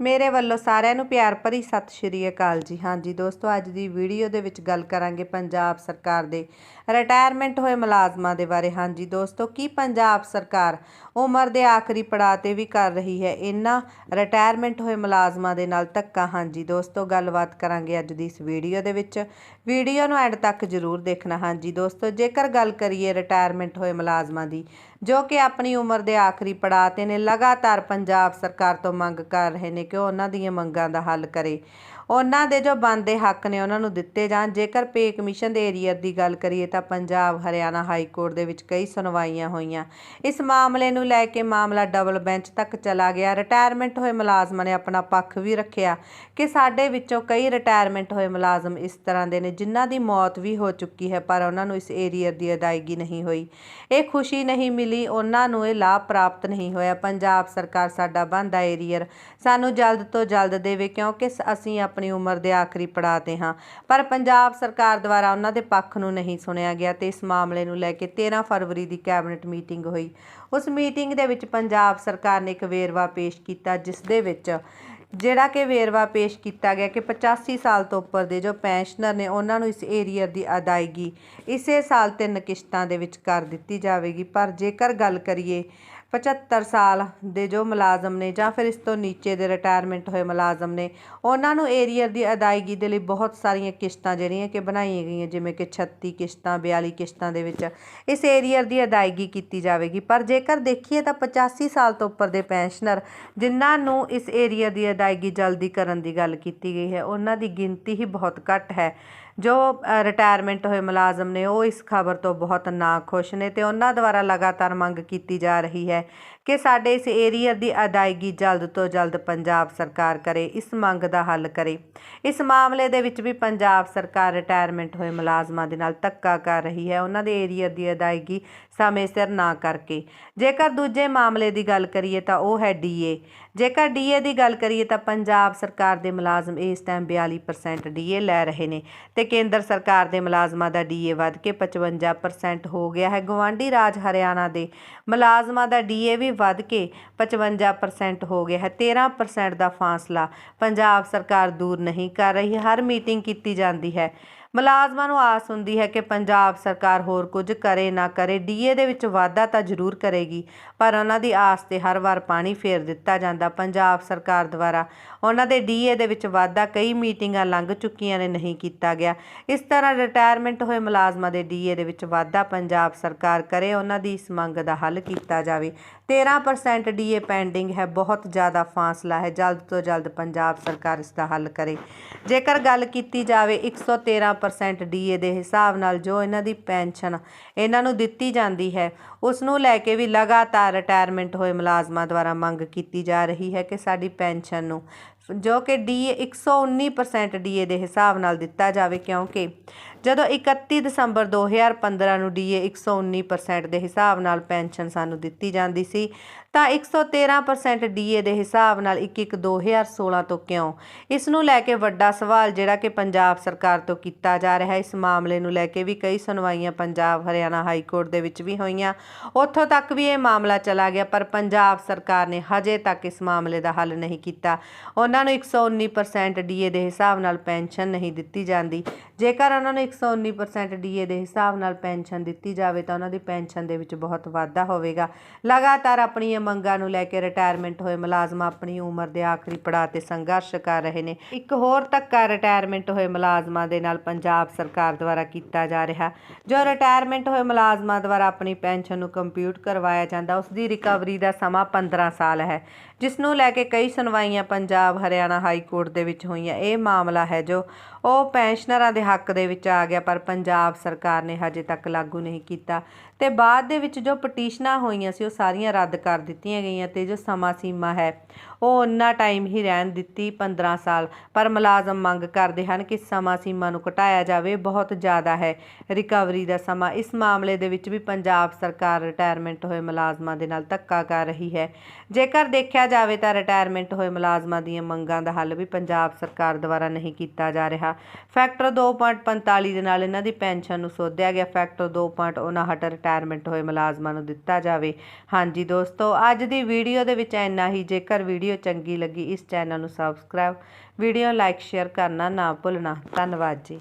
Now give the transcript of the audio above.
ਮੇਰੇ ਵੱਲੋਂ ਸਾਰਿਆਂ ਨੂੰ ਪਿਆਰ ਭਰੀ ਸਤਿ ਸ਼੍ਰੀ ਅਕਾਲ ਜੀ। ਹਾਂਜੀ ਦੋਸਤੋ, ਅੱਜ ਦੀ ਵੀਡੀਓ ਦੇ ਵਿੱਚ ਗੱਲ ਕਰਾਂਗੇ ਪੰਜਾਬ ਸਰਕਾਰ ਦੇ ਰਿਟਾਇਰਮੈਂਟ ਹੋਏ ਮੁਲਾਜ਼ਮਾਂ ਦੇ ਬਾਰੇ। ਹਾਂਜੀ ਦੋਸਤੋ, ਕੀ ਪੰਜਾਬ ਸਰਕਾਰ ਉਮਰ ਦੇ ਆਖਰੀ ਪੜਾਅ ਤੇ ਵੀ ਕਰ ਰਹੀ ਹੈ? ਇਹਨਾਂ ਰਿਟਾਇਰਮੈਂਟ ਹੋਏ ਮੁਲਾਜ਼ਮਾਂ ਦੇ ਨਾਲ ਧੱਕਾ। ਹਾਂਜੀ ਦੋਸਤੋ, ਗੱਲਬਾਤ ਕਰਾਂਗੇ ਅੱਜ ਦੀ ਇਸ ਵੀਡੀਓ ਦੇ ਵਿੱਚ। ਵੀਡੀਓ ਨੂੰ ਐਂਡ ਤੱਕ ਜ਼ਰੂਰ ਦੇਖਣਾ। ਹਾਂਜੀ ਦੋਸਤੋ, ਜੇਕਰ ਗੱਲ ਕਰੀਏ ਰਿਟਾਇਰਮੈਂਟ ਹੋਏ ਮੁਲਾਜ਼ਮਾਂ ਦੀ ਜੋ ਕਿ ਆਪਣੀ ਉਮਰ ਦੇ ਆਖਰੀ ਪੜਾਅ ਤੇ ਨੇ, ਲਗਾਤਾਰ ਪੰਜਾਬ ਸਰਕਾਰ ਤੋਂ ਮੰਗ ਕਰ ਰਹੇ ਨੇ ਕਿ ਉਹ ਉਹਨਾਂ ਦੀਆਂ ਮੰਗਾਂ ਦਾ ਹੱਲ ਕਰੇ। ਉਹਨਾਂ ਦੇ ਜੋ ਬਣਦੇ ਹੱਕ ਨੇ ਉਹਨਾਂ ਨੂੰ ਦਿੱਤੇ ਜਾਣ। ਜੇਕਰ ਪੇ ਕਮਿਸ਼ਨ ਦੇ ਏਰੀਅਰ ਦੀ ਗੱਲ ਕਰੀਏ ਤਾਂ ਪੰਜਾਬ, ਹਰਿਆਣਾ ਹਾਈ ਕੋਰਟ ਦੇ ਵਿੱਚ ਕਈ ਸੁਣਵਾਈਆਂ ਹੋਈਆਂ। ਇਸ ਮਾਮਲੇ ਨੂੰ ਲੈ ਕੇ ਮਾਮਲਾ ਡਬਲ ਬੈਂਚ ਤੱਕ ਚਲਾ ਗਿਆ। ਰਿਟਾਇਰਮੈਂਟ ਹੋਏ ਮੁਲਾਜ਼ਮਾਂ ਨੇ ਆਪਣਾ ਪੱਖ ਵੀ ਰੱਖਿਆ ਕਿ ਸਾਡੇ ਵਿੱਚੋਂ ਕਈ ਰਿਟਾਇਰਮੈਂਟ ਹੋਏ ਮੁਲਾਜ਼ਮ ਇਸ ਤਰ੍ਹਾਂ ਦੇ ਨੇ ਜਿਨ੍ਹਾਂ ਦੀ ਮੌਤ ਵੀ ਹੋ ਚੁੱਕੀ ਹੈ, ਪਰ ਉਹਨਾਂ ਨੂੰ ਇਸ ਏਰੀਅਰ ਦੀ ਅਦਾਇਗੀ ਨਹੀਂ ਹੋਈ। ਇਹ ਖੁਸ਼ੀ ਨਹੀਂ ਮਿਲੀ, ਉਹਨਾਂ ਨੂੰ ਇਹ ਲਾਭ ਪ੍ਰਾਪਤ ਨਹੀਂ ਹੋਇਆ। ਪੰਜਾਬ ਸਰਕਾਰ ਸਾਡਾ ਬਣਦਾ ਏਰੀਅਰ ਸਾਨੂੰ ਜਲਦ ਤੋਂ ਜਲਦ ਦੇਵੇ ਕਿਉਂਕਿ ਸ- ਅਸੀਂ ਆਪਣੀ ਉਮਰ ਦੇ ਆਖਰੀ ਪੜਾਅ ਤੇ ਹਾਂ। ਪਰ ਪੰਜਾਬ ਸਰਕਾਰ ਦੁਆਰਾ ਉਹਨਾਂ ਦੇ ਪੱਖ ਨੂੰ ਨਹੀਂ ਸੁਣਿਆ ਗਿਆ ਤੇ ਇਸ ਮਾਮਲੇ ਨੂੰ ਲੈ ਕੇ 13 ਫਰਵਰੀ ਦੀ ਕੈਬਨਿਟ ਮੀਟਿੰਗ ਹੋਈ। ਉਸ ਮੀਟਿੰਗ ਦੇ ਵਿੱਚ ਪੰਜਾਬ ਸਰਕਾਰ ਨੇ ਇੱਕ ਵੇਰਵਾ ਪੇਸ਼ ਕੀਤਾ ਜਿਸ ਦੇ ਵਿੱਚ ਜਿਹੜਾ ਕਿ ਵੇਰਵਾ ਪੇਸ਼ ਕੀਤਾ ਗਿਆ ਕਿ 85 ਸਾਲ ਤੋਂ ਉੱਪਰ ਦੇ ਜੋ ਪੈਨਸ਼ਨਰ ਨੇ ਉਹਨਾਂ ਨੂੰ ਇਸ ਏਰੀਅਰ ਦੀ ਅਦਾਇਗੀ ਇਸੇ ਸਾਲ ਤਿੰਨ ਕਿਸ਼ਤਾਂ ਦੇ ਵਿੱਚ ਕਰ ਦਿੱਤੀ ਜਾਵੇਗੀ। ਪਰ ਜੇਕਰ ਗੱਲ ਕਰੀਏ 75 ਸਾਲ ਦੇ ਜੋ ਮੁਲਾਜ਼ਮ ਨੇ ਜਾਂ ਫਿਰ ਇਸ ਤੋਂ ਨੀਚੇ ਦੇ ਰਿਟਾਇਰਮੈਂਟ ਹੋਏ ਮੁਲਾਜ਼ਮ ਨੇ, ਉਹਨਾਂ ਨੂੰ ਏਰੀਅਰ ਦੀ ਅਦਾਇਗੀ ਦੇ ਲਈ ਬਹੁਤ ਸਾਰੀਆਂ ਕਿਸ਼ਤਾਂ ਜਿਹੜੀਆਂ ਕਿ ਬਣਾਈਆਂ ਗਈਆਂ, ਜਿਵੇਂ ਕਿ 36 ਕਿਸ਼ਤਾਂ 42 ਕਿਸ਼ਤਾਂ ਦੇ ਵਿੱਚ ਇਸ ਏਰੀਅਰ ਦੀ ਅਦਾਇਗੀ ਕੀਤੀ ਜਾਵੇਗੀ। ਪਰ ਜੇਕਰ ਦੇਖੀਏ ਤਾਂ 85 ਸਾਲ ਤੋਂ ਉੱਪਰ ਦੇ ਪੈਨਸ਼ਨਰ ਜਿਨ੍ਹਾਂ ਨੂੰ ਇਸ ਏਰੀਅਰ ਦੀ ਅਦਾਇਗੀ ਜਲਦੀ ਕਰਨ ਦੀ ਗੱਲ ਕੀਤੀ ਗਈ ਹੈ, ਉਹਨਾਂ ਦੀ ਗਿਣਤੀ ਹੀ ਬਹੁਤ ਘੱਟ ਹੈ। ਜੋ ਰਿਟਾਇਰਮੈਂਟ ਹੋਏ ਮੁਲਾਜ਼ਮ ਨੇ, ਉਹ ਇਸ ਖਬਰ ਤੋਂ ਬਹੁਤ ਨਾਖੁਸ਼ ਨੇ ਤੇ ਉਹਨਾਂ ਦੁਆਰਾ ਲਗਾਤਾਰ ਮੰਗ ਕੀਤੀ ਜਾ ਰਹੀ ਹੈ ਕਿ ਸਾਡੇ ਇਸ ਏਰੀਅਰ ਦੀ ਅਦਾਇਗੀ ਜਲਦ ਤੋਂ ਜਲਦ ਪੰਜਾਬ ਸਰਕਾਰ ਕਰੇ, ਇਸ ਮੰਗ ਦਾ ਹੱਲ ਕਰੇ। ਇਸ ਮਾਮਲੇ ਦੇ ਵਿੱਚ ਵੀ ਪੰਜਾਬ ਸਰਕਾਰ ਰਿਟਾਇਰਮੈਂਟ ਹੋਏ ਮੁਲਾਜ਼ਮਾਂ ਦੇ ਨਾਲ ਧੱਕਾ ਕਰ ਰਹੀ ਹੈ। ਉਹਨਾਂ ਦੇ ਏਰੀਅਰ ਦੀ ਅਦਾਇਗੀ ਸਮੇਂ ਸਿਰ ਨਾ ਕਰਕੇ। ਜੇਕਰ ਦੂਜੇ ਮਾਮਲੇ ਦੀ ਗੱਲ ਕਰੀਏ ਤਾਂ ਉਹ ਹੈ ਡੀਏ ਜੇਕਰ ਡੀਏ ਦੀ ਗੱਲ ਕਰੀਏ ਤਾਂ ਪੰਜਾਬ ਸਰਕਾਰ ਦੇ ਮੁਲਾਜ਼ਮ ਇਸ ਟਾਈਮ 42% ਡੀਏ ਲੈ ਰਹੇ ਨੇ ਤੇ ਕੇਂਦਰ ਸਰਕਾਰ ਦੇ ਮੁਲਾਜ਼ਮਾਂ ਦਾ ਡੀਏ ਵੱਧ ਕੇ 55% ਹੋ ਗਿਆ ਹੈ। ਗਵਾਂਢੀ ਰਾਜ ਹਰਿਆਣਾ ਦੇ ਮੁਲਾਜ਼ਮਾਂ ਦਾ ਡੀਏ ਵੀ ਵੱਧ ਕੇ 55% ਹੋ ਗਿਆ ਹੈ। 13% ਦਾ ਫਾਸਲਾ ਪੰਜਾਬ ਸਰਕਾਰ ਦੂਰ ਨਹੀਂ ਕਰ ਰਹੀ। ਹਰ ਮੀਟਿੰਗ ਕੀਤੀ ਜਾਂਦੀ ਹੈ। ਮੁਲਾਜ਼ਮਾਂ ਨੂੰ ਆਸ ਹੁੰਦੀ ਹੈ ਕਿ ਪੰਜਾਬ ਸਰਕਾਰ ਹੋਰ ਕੁਝ ਕਰੇ ਨਾ ਕਰੇ, ਡੀਏ ਦੇ ਵਿੱਚ ਵਾਧਾ ਤਾਂ ਜ਼ਰੂਰ ਕਰੇਗੀ, ਪਰ ਉਹਨਾਂ ਦੀ ਆਸ ਤੇ ਹਰ ਵਾਰ ਪਾਣੀ ਫੇਰ ਦਿੱਤਾ ਜਾਂਦਾ। ਪੰਜਾਬ ਸਰਕਾਰ ਦੁਆਰਾ ਉਹਨਾਂ ਦੇ ਡੀਏ ਦੇ ਵਿੱਚ ਵਾਧਾ ਕਈ ਮੀਟਿੰਗਾਂ ਲੰਘ ਚੁੱਕੀਆਂ ਨੇ, ਨਹੀਂ ਕੀਤਾ ਗਿਆ। ਇਸ ਤਰ੍ਹਾਂ ਰਿਟਾਇਰਮੈਂਟ ਹੋਏ ਮੁਲਾਜ਼ਮਾਂ ਦੇ ਡੀਏ ਦੇ ਵਿੱਚ ਵਾਧਾ ਪੰਜਾਬ ਸਰਕਾਰ ਕਰੇ, ਉਹਨਾਂ ਦੀ ਇਸ ਮੰਗ ਦਾ ਹੱਲ ਕੀਤਾ ਜਾਵੇ। 13% ਡੀਏ ਪੈਂਡਿੰਗ ਹੈ, ਬਹੁਤ ਜ਼ਿਆਦਾ ਫਾਸਲਾ ਹੈ, ਜਲਦ ਤੋਂ ਜਲਦ ਪੰਜਾਬ ਸਰਕਾਰ ਇਸ ਦਾ ਹੱਲ ਕਰੇ। ਜੇਕਰ ਗੱਲ ਕੀਤੀ ਜਾਵੇ 113% ਡੀਏ ਦੇ ਹਿਸਾਬ ਨਾਲ ਜੋ ਇਹਨਾਂ ਦੀ ਪੈਨਸ਼ਨ ਇਹਨਾਂ ਨੂੰ ਦਿੱਤੀ ਜਾਂਦੀ ਹੈ, ਉਸ ਨੂੰ ਲੈ ਕੇ ਵੀ ਲਗਾਤਾਰ ਰਿਟਾਇਰਮੈਂਟ ਹੋਏ ਮੁਲਾਜ਼ਮਾਂ ਦੁਆਰਾ ਮੰਗ ਕੀਤੀ ਜਾ ਰਹੀ ਹੈ ਕਿ ਸਾਡੀ ਪੈਨਸ਼ਨ ਨੂੰ ਜੋ ਕਿ ਡੀਏ 119% ਡੀਏ ਦੇ ਹਿਸਾਬ ਨਾਲ ਦਿੱਤਾ ਜਾਵੇ ਕਿਉਂਕਿ ਜਦੋਂ 31 ਦਸੰਬਰ 2015 ਨੂੰ ਡੀਏ 119% ਦੇ ਹਿਸਾਬ ਨਾਲ ਪੈਨਸ਼ਨ ਸਾਨੂੰ ਦਿੱਤੀ ਜਾਂਦੀ ਸੀ, ਤਾਂ 113% ਡੀਏ ਦੇ ਹਿਸਾਬ ਨਾਲ 1-1 2016 ਤੋਂ ਕਿਉਂ? ਇਸ ਨੂੰ ਲੈ ਕੇ ਵੱਡਾ ਸਵਾਲ ਜਿਹੜਾ ਕਿ ਪੰਜਾਬ ਸਰਕਾਰ ਤੋਂ ਕੀਤਾ ਜਾ ਰਿਹਾ, ਇਸ ਮਾਮਲੇ ਨੂੰ ਲੈ ਕੇ ਵੀ ਕਈ ਸੁਣਵਾਈਆਂ ਪੰਜਾਬ, ਹਰਿਆਣਾ ਹਾਈ ਕੋਰਟ ਦੇ ਵਿੱਚ ਵੀ ਹੋਈਆਂ। ਉੱਥੋਂ ਤੱਕ ਵੀ ਇਹ ਮਾਮਲਾ ਚਲਾ ਗਿਆ, ਪਰ ਪੰਜਾਬ ਸਰਕਾਰ ਨੇ ਹਜੇ ਤੱਕ ਇਸ ਮਾਮਲੇ ਦਾ ਹੱਲ ਨਹੀਂ ਕੀਤਾ। ਉਹਨਾਂ ਨੂੰ 119% ਡੀਏ ਦੇ ਹਿਸਾਬ ਨਾਲ ਪੈਨਸ਼ਨ ਨਹੀਂ ਦਿੱਤੀ ਜਾਂਦੀ। ਜੇਕਰ ਉਹਨਾਂ ਨੂੰ 119% ਡੀਏ ਦੇ ਹਿਸਾਬ ਨਾਲ ਪੈਨਸ਼ਨ ਦਿੱਤੀ ਜਾਵੇ, ਤਾਂ ਉਹਨਾਂ ਦੀ ਪੈਨਸ਼ਨ ਦੇ ਵਿੱਚ ਬਹੁਤ ਵਾਧਾ ਹੋਵੇਗਾ। ਲਗਾਤਾਰ ਆਪਣੀਆਂ ਮੰਗਾਂ ਨੂੰ ਲੈ ਕੇ ਰਿਟਾਇਰਮੈਂਟ ਹੋਏ ਮੁਲਾਜ਼ਮ ਆਪਣੀ ਉਮਰ ਦੇ ਆਖਰੀ ਪੜਾਅ ਤੇ ਸੰਘਰਸ਼ ਕਰ ਰਹੇ ਨੇ। ਇੱਕ ਹੋਰ ਧੱਕਾ ਰਿਟਾਇਰਮੈਂਟ ਹੋਏ ਮੁਲਾਜ਼ਮਾਂ ਦੇ ਨਾਲ ਪੰਜਾਬ ਸਰਕਾਰ ਦੁਆਰਾ ਕੀਤਾ ਜਾ ਰਿਹਾ। ਜੋ ਰਿਟਾਇਰਮੈਂਟ ਹੋਏ ਮੁਲਾਜ਼ਮਾਂ ਦੁਆਰਾ ਆਪਣੀ ਪੈਨਸ਼ਨ ਨੂੰ ਕੰਪਿਊਟ ਕਰਵਾਇਆ ਜਾਂਦਾ, ਉਸ ਦੀ ਰਿਕਵਰੀ ਦਾ ਸਮਾਂ 15 ਸਾਲ ਹੈ, ਜਿਸ ਨੂੰ ਲੈ ਕੇ ਕਈ ਸੁਣਵਾਈਆਂ ਪੰਜਾਬ ਹਰਿਆਣਾ ਹਾਈ ਕੋਰਟ ਦੇ ਵਿੱਚ ਹੋਈਆਂ ਇਹ ਮਾਮਲਾ ਹੈ ਜੋ ਉਹ ਪੈਨਸ਼ਨਰਾਂ ਦੇ ਹੱਕ ਦੇ ਵਿੱਚ ਆ ਗਿਆ, ਪਰ ਪੰਜਾਬ ਸਰਕਾਰ ਨੇ ਹਜੇ ਤੱਕ ਲਾਗੂ ਨਹੀਂ ਕੀਤਾ ਤੇ ਬਾਅਦ ਦੇ ਵਿੱਚ ਜੋ ਪਟੀਸ਼ਨਾਂ ਹੋਈਆਂ ਸੀ, ਉਹ ਸਾਰੀਆਂ ਰੱਦ ਕਰ ਦਿੱਤੀਆਂ ਗਈਆਂ ਤੇ ਜੋ ਸਮਾਂ ਸੀਮਾ ਹੈ ਉਹ ਉਨਾ ਟਾਈਮ ਹੀ ਰਹਿਣ ਦਿੱਤੀ 15 ਸਾਲ। ਪਰ ਮੁਲਾਜ਼ਮ ਮੰਗ ਕਰਦੇ ਹਨ ਕਿ ਸਮਾਂ ਸੀਮਾ ਨੂੰ ਘਟਾਇਆ ਜਾਵੇ, ਬਹੁਤ ਜ਼ਿਆਦਾ ਹੈ। ਰਿਕਵਰੀ ਦਾ ਸਮਾਂ, ਇਸ ਮਾਮਲੇ ਦੇ ਵਿੱਚ ਵੀ ਪੰਜਾਬ ਸਰਕਾਰ ਰਿਟਾਇਰਮੈਂਟ ਹੋਏ ਮੁਲਾਜ਼ਮਾਂ ਦੇ ਨਾਲ ਧੱਕਾ ਕਰ ਰਹੀ ਹੈ। ਜੇਕਰ ਦੇਖਿਆ ਜਾਵੇ ਤਾਂ ਰਿਟਾਇਰਮੈਂਟ ਹੋਏ ਮੁਲਾਜ਼ਮਾਂ ਦੀਆਂ ਮੰਗਾਂ ਦਾ ਹੱਲ ਵੀ ਪੰਜਾਬ ਸਰਕਾਰ ਦੁਆਰਾ ਨਹੀਂ ਕੀਤਾ ਜਾ ਰਿਹਾ। ਫੈਕਟਰ 2.45 ਦੇ ਨਾਲ ਇਹਨਾਂ ਦੀ ਪੈਨਸ਼ਨ ਨੂੰ ਸੋਧਿਆ ਗਿਆ। ਫੈਕਟਰ 2.59 ਰਿਟਾਇਰ ਰਿਟਾਇਰਮੈਂਟ ਹੋਏ ਮੁਲਾਜ਼ਮਾਂ ਨੂੰ ਦਿੱਤਾ ਜਾਵੇ। ਹਾਂਜੀ ਦੋਸਤੋ, ਅੱਜ ਦੀ ਵੀਡੀਓ ਦੇ ਵਿੱਚ ਇੰਨਾ ਹੀ। ਜੇਕਰ ਵੀਡੀਓ ਵੀਡੀਓ ਚੰਗੀ ਲੱਗੀ, ਇਸ ਚੈਨਲ ਨੂੰ ਸਬਸਕ੍ਰਾਈਬ ਵੀਡੀਓ ਲਾਈਕ ਸ਼ੇਅਰ ਕਰਨਾ ਨਾ ਭੁੱਲਣਾ। ਧੰਨਵਾਦ ਜੀ।